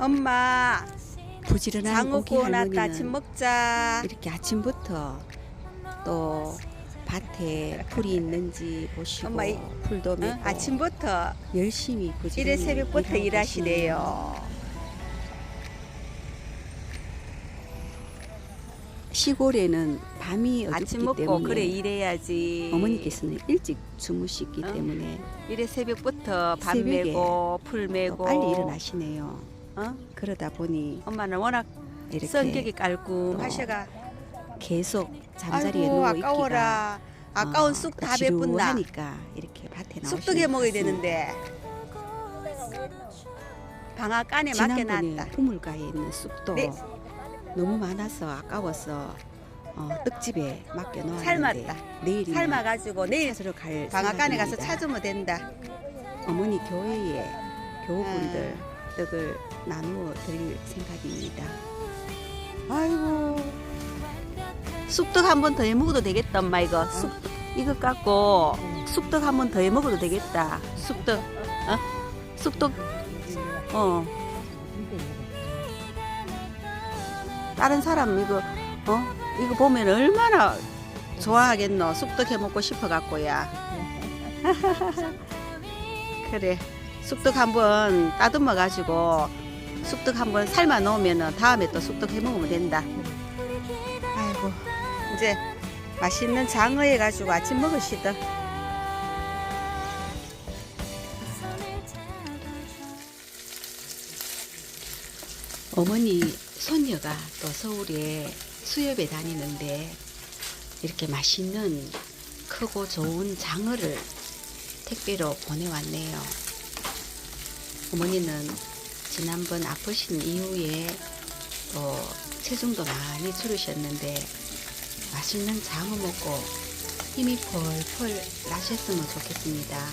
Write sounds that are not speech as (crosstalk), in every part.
엄마 부지런한 장어 오기 구워놨다 할머니는 아침 먹자 이렇게 아침부터 또 밭에 풀이 있는지 보시고 엄마, 이- 풀도 어? 메고 아침부터 열심히 부지런히 이래 새벽부터 일하고 일하시네요. 시골에는 밤이 어둡기 아침 먹고 때문에 그래 일해야지 어머니께서는 일찍 주무시기 어? 때문에 이래 새벽부터 밥 새벽에 메고 풀또 메고 빨리 일어나시네요. 어? 그러다 보니 엄마는 워낙 이렇게 성격이 깔끔하셔가 계속 잠자리에 아이고 누워 있기가 아까워라 아까운 어, 쑥또다 베푼다 지루하니까 이렇게 밭에 쑥도 개 먹어야. 되는데 방앗 안에 맡겨놨다 지난번에 우물가에 있는 쑥도 네. 너무 많아서 아까워서 어, 떡집에 맡겨 놓았는데 삶았다. 내일이면 삶아가지고 내일 찾으러 갈 방앗간에 가서 생각입니다. 찾으면 된다 어머니 교회에 교우분들 아. 떡을 나누어 드릴 생각입니다. 아이고. 쑥떡 한 번 더 해 먹어도 되겠다 엄마 이거 쑥 이거 갖고 쑥떡 한 번 더 해 먹어도 되겠다. 쑥떡 어? 쑥떡 어. 다른 사람 이거 어? 이거 보면 얼마나 좋아하겠노 쑥떡 해 먹고 싶어 갖고야. (laughs) 그래 쑥떡 한번 따듬어 가지고 쑥떡 한번 삶아 놓으면은 다음에 또 쑥떡 해 먹으면 된다. 아이고 이제 맛있는 장어 해 가지고 아침 먹으시다. 어머니 손녀가 또 서울에 수협에 다니는데 이렇게 맛있는 크고 좋은 장어를 택배로 보내왔네요. 어머니는 지난번 아프신 이후에 또 체중도 많이 줄으셨는데 맛있는 장어 먹고 힘이 펄펄 나셨으면 좋겠습니다.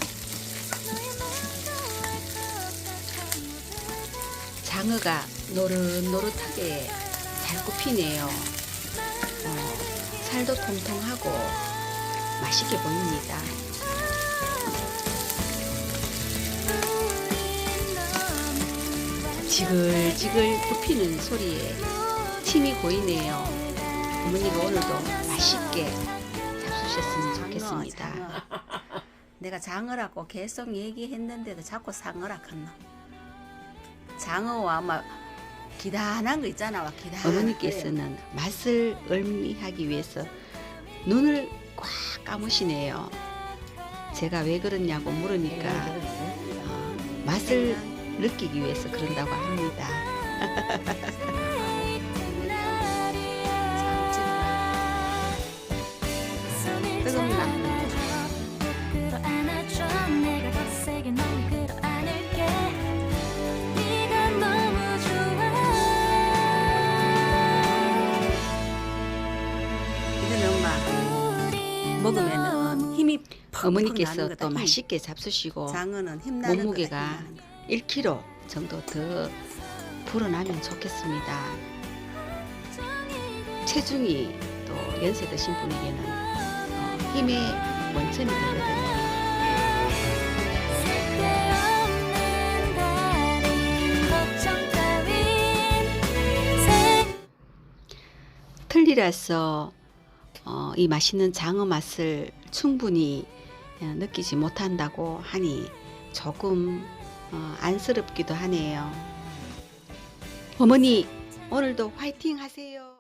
장어가 노릇노릇하게 잘 굽히네요. 어, 살도 통통하고 맛있게 보입니다. 지글지글 굽히는 소리에 침이 고이네요. 어머니가 오늘도 맛있게 잡수셨으면 좋겠습니다. 장어, (laughs) 장어. 내가 장어라고 계속 얘기했는데도 자꾸 상어라 했노. 장어와 아마 기단한 거 있잖아, 와 기단. 어머니께서는 맛을 음미하기 위해서 눈을 꽉 감으시네요. 제가 왜 그러냐고 물으니까 어, 맛을 느끼기 위해서 그런다고 합니다. 먹으면은 힘이 어머니께서 또 힘. 맛있게 잡수시고 장어는 몸무게가. 1kg 정도 더 불어나면 좋겠습니다. 체중이 또 연세 드신 분에게는 어, 힘의 원천이 되거든요. 틀리라서 어, 이 맛있는 장어 맛을 충분히 어, 느끼지 못한다고 하니 조금 어, 안쓰럽기도 하네요. 어머니 오늘도 화이팅 하세요.